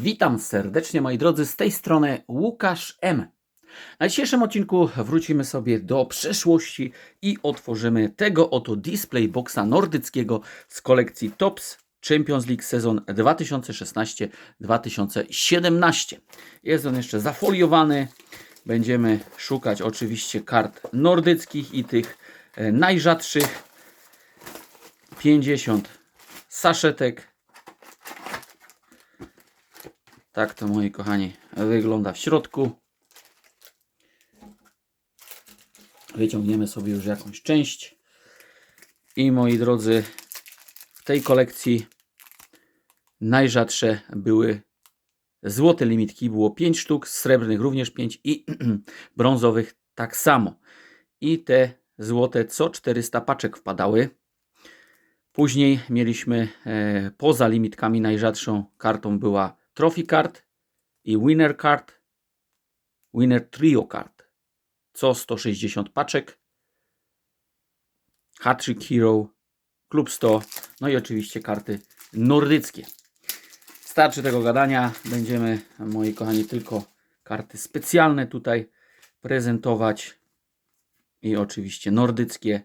Witam serdecznie moi drodzy, z tej strony Łukasz M. Na dzisiejszym odcinku wrócimy sobie do przeszłości i otworzymy tego oto display boxa nordyckiego z kolekcji Tops Champions League sezon 2016-2017. Jest on jeszcze zafoliowany. Będziemy szukać oczywiście kart nordyckich i tych e, najrzadszych. 50 saszetek tak to moi kochani wygląda w środku. Wyciągniemy sobie już jakąś część. I moi drodzy, w tej kolekcji najrzadsze były złote limitki. Było 5 sztuk, srebrnych również 5 i brązowych tak samo. I te złote co 400 paczek wpadały. Później mieliśmy e, poza limitkami najrzadszą kartą była Trophy Card i Winner Card, Winner Trio Card. Co 160 paczek. Hattrick Hero, Klub 100, no i oczywiście karty nordyckie. Starczy tego gadania. Będziemy, moi kochani, tylko karty specjalne tutaj prezentować. I oczywiście nordyckie.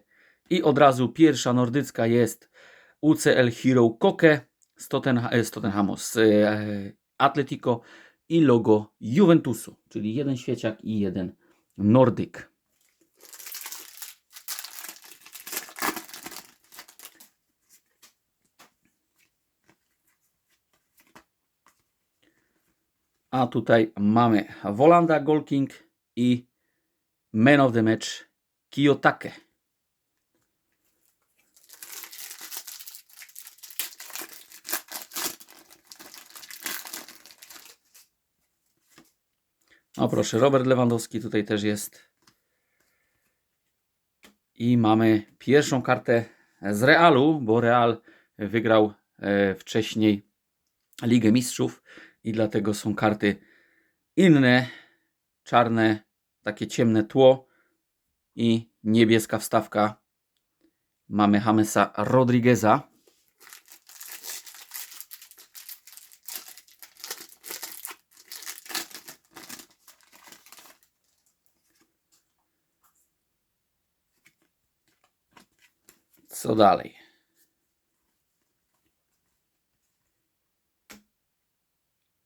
I od razu pierwsza nordycka jest UCL Hero Koke z, z Tottenhamu, z e, Atletico i logo Juventusu, czyli jeden świeciak i jeden Nordyk. A tutaj mamy Volanda Golking i Man of the Match Kiyotake. O proszę, Robert Lewandowski tutaj też jest. I mamy pierwszą kartę z Realu, bo Real wygrał e, wcześniej Ligę Mistrzów i dlatego są karty inne, czarne, takie ciemne tło i niebieska wstawka. Mamy Jamesa Rodrigueza. Co dalej?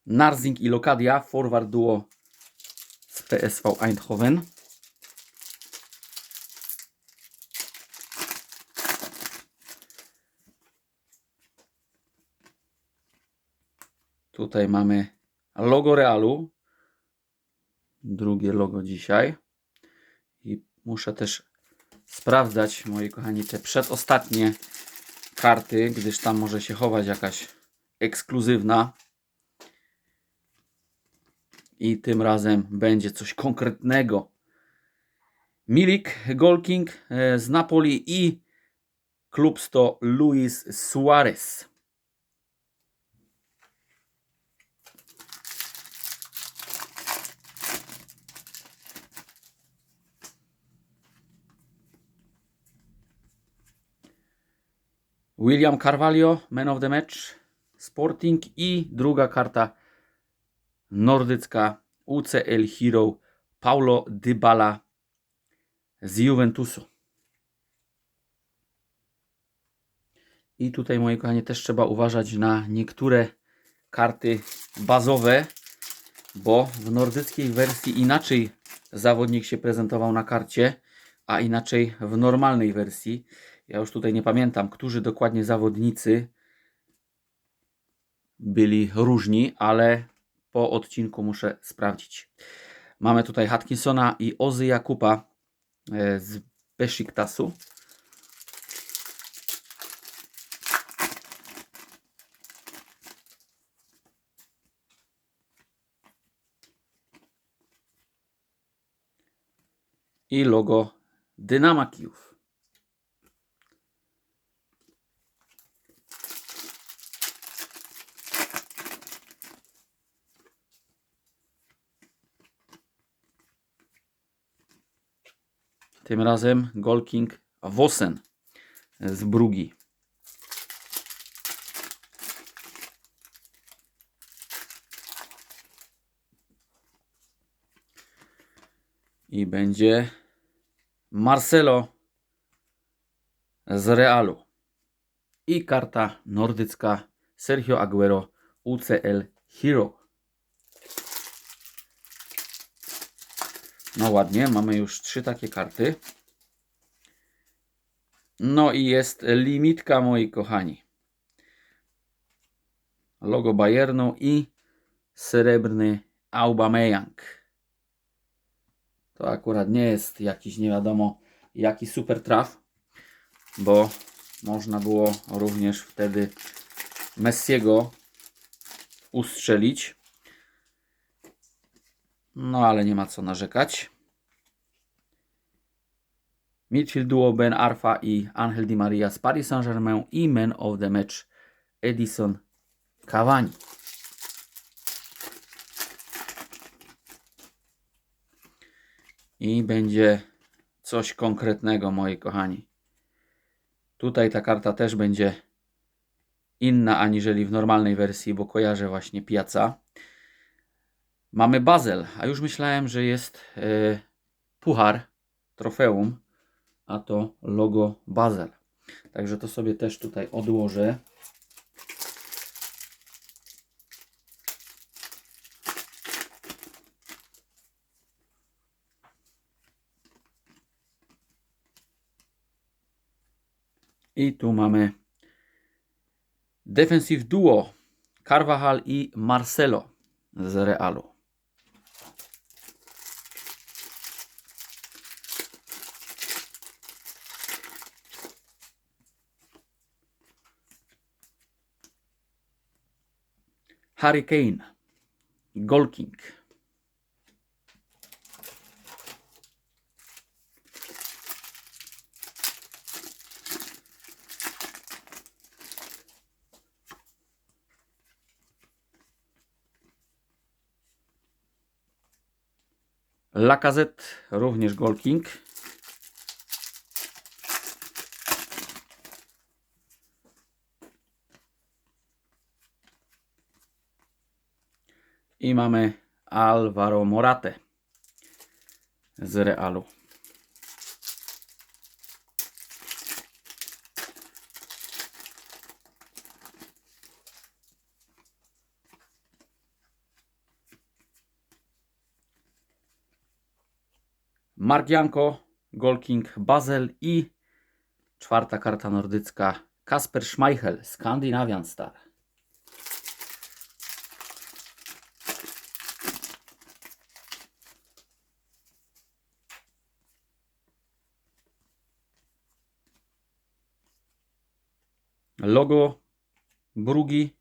Narzing i Lokadia, forward duo z PSV Eindhoven. Tutaj mamy logo Realu. Drugie logo dzisiaj. I muszę też sprawdzać, moi kochani, te przedostatnie karty, gdyż tam może się chować jakaś ekskluzywna. I tym razem będzie coś konkretnego. Milik Golking e, z Napoli i klub 100 Luis Suarez. William Carvalho, Man of the Match, Sporting i druga karta nordycka UCL Hero Paulo Dybala z Juventusu. I tutaj, moi kochani, też trzeba uważać na niektóre karty bazowe, bo w nordyckiej wersji inaczej zawodnik się prezentował na karcie, a inaczej w normalnej wersji. Ja już tutaj nie pamiętam, którzy dokładnie zawodnicy byli różni, ale po odcinku muszę sprawdzić. Mamy tutaj Hatkinsona i Ozy Jakupa e, z Besiktasu. I logo Dynama Kijów. Tym razem Golking Wosen z Brugi. I będzie Marcelo z Realu. I karta nordycka Sergio Aguero UCL Hero. No ładnie, mamy już trzy takie karty. No i jest limitka, moi kochani. Logo Bayernu i srebrny Aubameyang. To akurat nie jest jakiś nie wiadomo jaki super traf, bo można było również wtedy Messiego ustrzelić. No ale nie ma co narzekać. Midfield duo Ben Arfa i Angel Di Maria z Paris Saint-Germain i Man of the Match Edison Cavani. I będzie coś konkretnego, moi kochani. Tutaj ta karta też będzie inna aniżeli w normalnej wersji, bo kojarzę właśnie Piaca. Mamy Bazel, a już myślałem, że jest e, puchar, trofeum, a to logo Bazel. Także to sobie też tutaj odłożę. I tu mamy defensive duo Carvajal i Marcelo z Realu. Harry Kane, Goal King. Lacazette, również Goal I mamy Alvaro Morate z Realu. Mark Janko, Golking Basel i czwarta karta nordycka Kasper Schmeichel, Scandinavian Star. Logo Brugi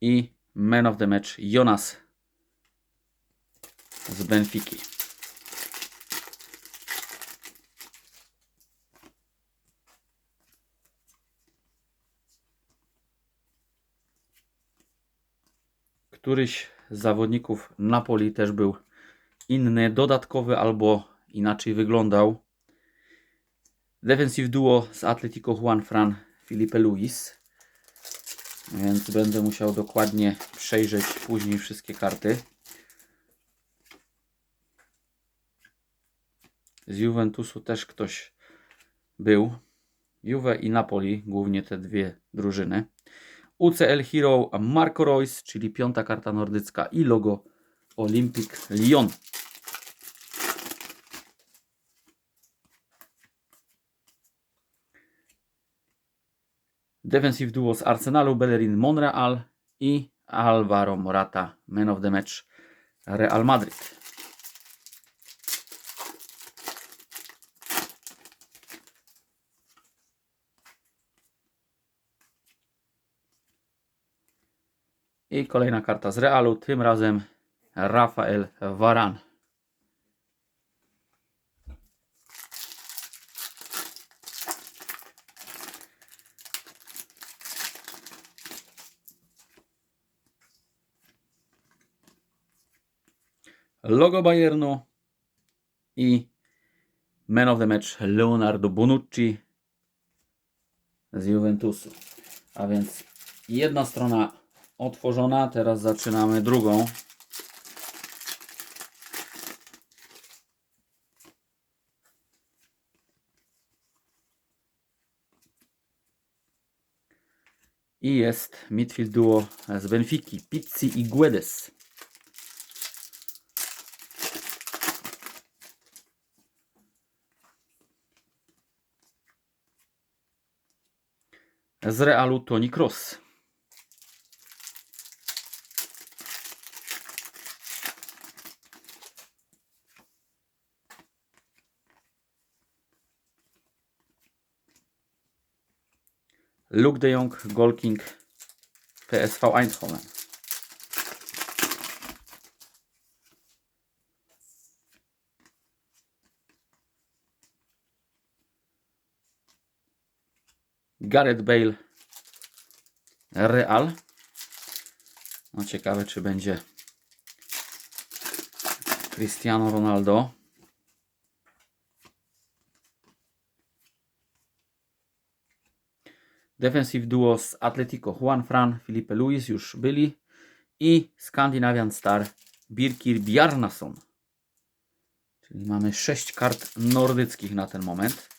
i Man of the Match Jonas z Benfiki. Któryś z zawodników Napoli też był inny, dodatkowy albo inaczej wyglądał. Defensive duo z Atletico Juan Fran Felipe Luis. Więc będę musiał dokładnie przejrzeć później wszystkie karty. Z Juventusu też ktoś był. Juve i Napoli, głównie te dwie drużyny. UCL Hero Marco Reus, czyli piąta karta nordycka i logo Olympic Lyon. Defensive duo z Arsenalu, Bellerin Monreal i Alvaro Morata, man of the match Real Madrid. I kolejna karta z Realu, tym razem Rafael Varan. logo Bayernu i man of the match Leonardo Bonucci z Juventusu. A więc jedna strona otworzona, teraz zaczynamy drugą. i jest midfield duo z Benfiki, Pizzi i Guedes. Z Realu Toni Kroos. Luke de Jong, Golking, PSV Eindhoven. Gareth Bale, Real. No ciekawe, czy będzie Cristiano Ronaldo. Defensive duo z Atletico Juan Fran, Felipe Luis już byli i Scandinavian Star Birkir Bjarnason. Czyli mamy 6 kart nordyckich na ten moment.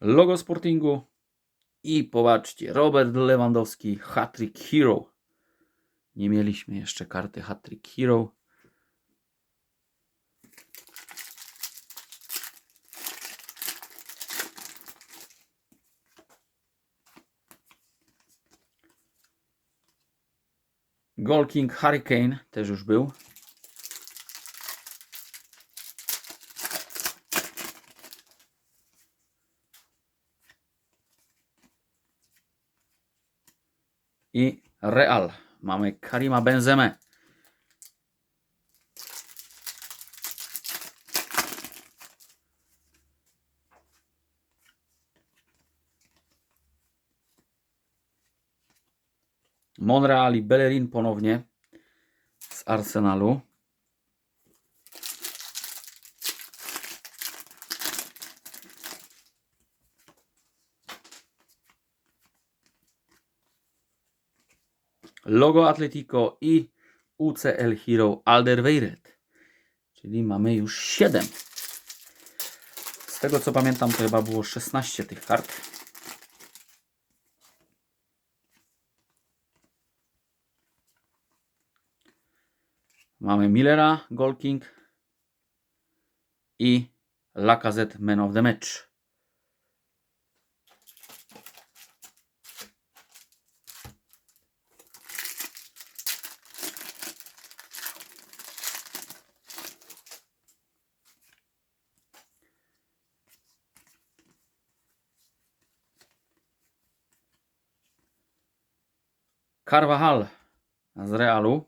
Logo Sportingu i popatrzcie, Robert Lewandowski, Hattrick Hero. Nie mieliśmy jeszcze karty Hattrick Hero. Goal King Hurricane też już był. I Real. Mamy Karima Benzemę. Monreal i Bellerin ponownie z Arsenalu. Logo Atletico i UCL Hero Alderweireld. Czyli mamy już 7. Z tego co pamiętam, to chyba było 16 tych kart. Mamy Millera, Golking i Lacazette Man of the Match. Carvajal z Realu.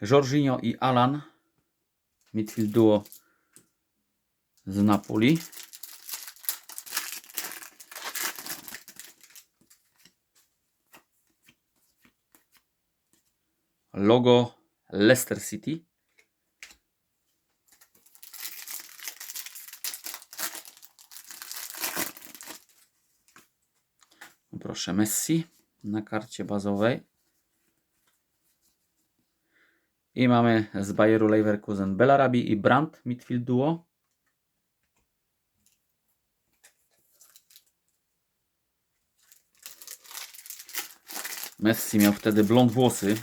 Jorginho i Alan. Midfield duo z Napoli. Logo Leicester City. Proszę Messi na karcie bazowej. I mamy z Bayeru Leverkusen Belarabi i Brandt midfield duo. Messi miał wtedy blond włosy.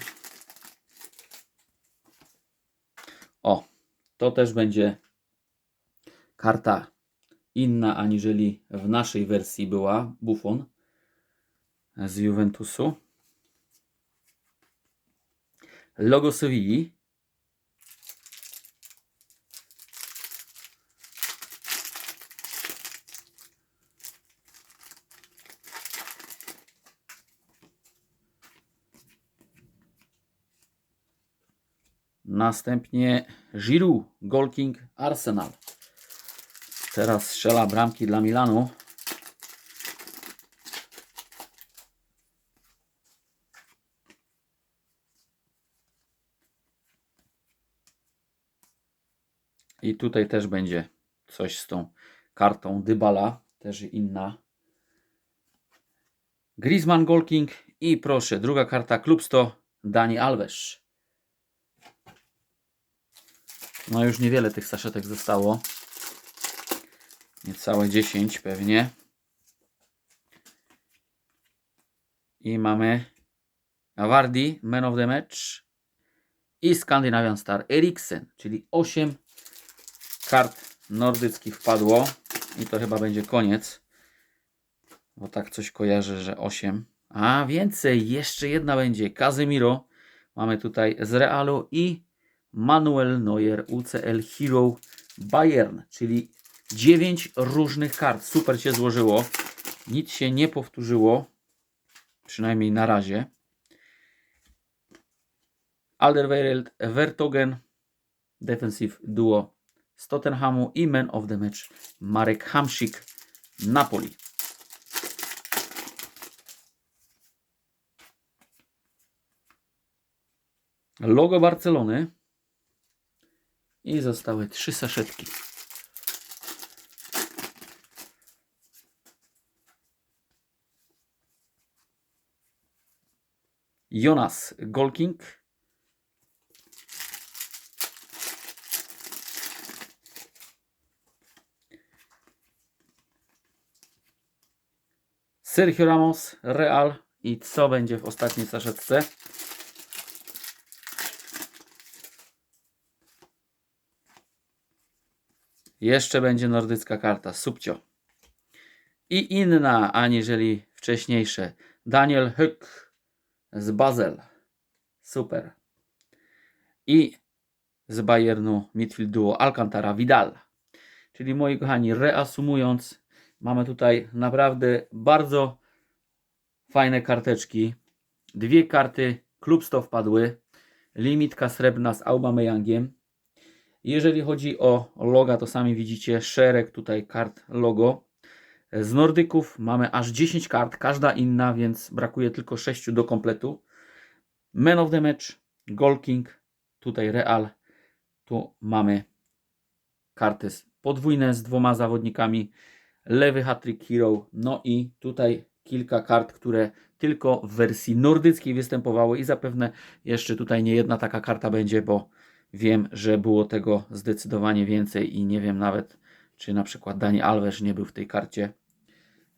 O, to też będzie karta inna aniżeli w naszej wersji była Buffon z Juventusu. Logo Sewilli. Następnie Giroud, Golking, Arsenal. Teraz strzela bramki dla Milanu. I tutaj też będzie coś z tą kartą Dybala, też inna. Griezmann Golking i proszę, druga karta Klub 100 Dani Alves. No już niewiele tych saszetek zostało. Niecałe 10 pewnie. I mamy Awardi, Man of the Match i Scandinavian Star Eriksen, czyli 8 kart nordyckich wpadło i to chyba będzie koniec, bo tak coś kojarzę, że 8. A więcej, jeszcze jedna będzie Casemiro, mamy tutaj z Realu i Manuel Neuer UCL Hero Bayern, czyli 9 różnych kart. Super się złożyło. Nic się nie powtórzyło, przynajmniej na razie. Alderweireld Vertogen, defensive duo z Tottenhamu i man of the match Marek Hamsik, Napoli. Logo Barcelony i zostały trzy saszetki. Jonas Golking. Sergio Ramos, Real i co będzie w ostatniej saszetce? Jeszcze będzie nordycka karta, subcio. I inna, aniżeli wcześniejsze. Daniel Höck z Basel. Super. I z Bayernu midfield duo Alcantara Vidal. Czyli moi kochani, reasumując, mamy tutaj naprawdę bardzo fajne karteczki. Dwie karty klub 100 wpadły. Limitka srebrna z Aubameyangiem. Jeżeli chodzi o loga, to sami widzicie szereg tutaj kart logo. Z Nordyków mamy aż 10 kart, każda inna, więc brakuje tylko 6 do kompletu. Man of the match, Goal King, tutaj Real. Tu mamy karty podwójne z dwoma zawodnikami. Lewy hat-trick hero. No i tutaj kilka kart, które tylko w wersji nordyckiej występowały i zapewne jeszcze tutaj nie jedna taka karta będzie, bo wiem, że było tego zdecydowanie więcej i nie wiem nawet, czy na przykład Dani Alves nie był w tej karcie,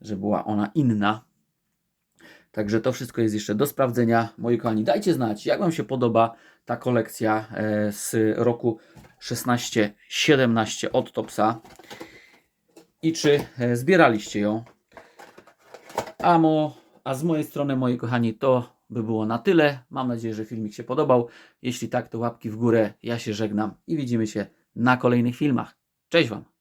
że była ona inna. Także to wszystko jest jeszcze do sprawdzenia. Moi kochani, dajcie znać, jak Wam się podoba ta kolekcja e, z roku 16-17 od Topsa i czy e, zbieraliście ją. A, mo, a z mojej strony, moi kochani, to by było na tyle. Mam nadzieję, że filmik się podobał. Jeśli tak, to łapki w górę. Ja się żegnam i widzimy się na kolejnych filmach. Cześć Wam!